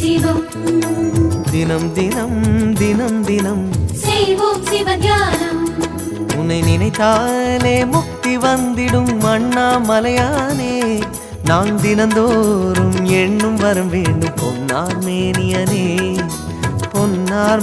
சிவம் தினம் தினம் தினம் தினம். செய்வோம் சிவ தியானம் உன்னை நினைத்தாலே முக்தி வந்திடும் அண்ணாமலையானே. நான் தினந்தோறும் எண்ணும் வரம் வேண்டும் பொன்னார் மேனியனே. பொன்னார்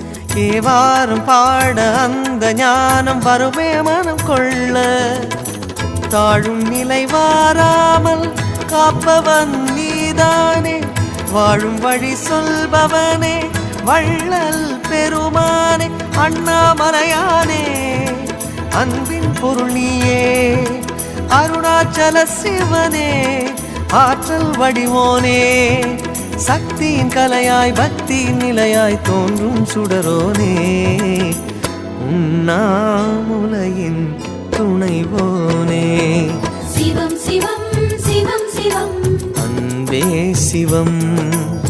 தேவாரம் பாட அந்த ஞானம் வருமே மனம் கொள்ள. தாழும் நிலை வாராமல் காப்பவன் நீதானே. வாழும் வழி சொல்பவனே வள்ளல் பெருமானே அண்ணாமலையானே. அன்பின் பொருள் நீயே அருணாச்சல சிவனே ஆற்றல் வடிவோனே. சக்தியின் கலையாய் பக்தியின் நிலையாய் தோன்றும் சுடரோனே. உண்ணாமுலையின் துணைவோனே. சிவம் சிவம் சிவம் சிவம். அன்பே சிவம்.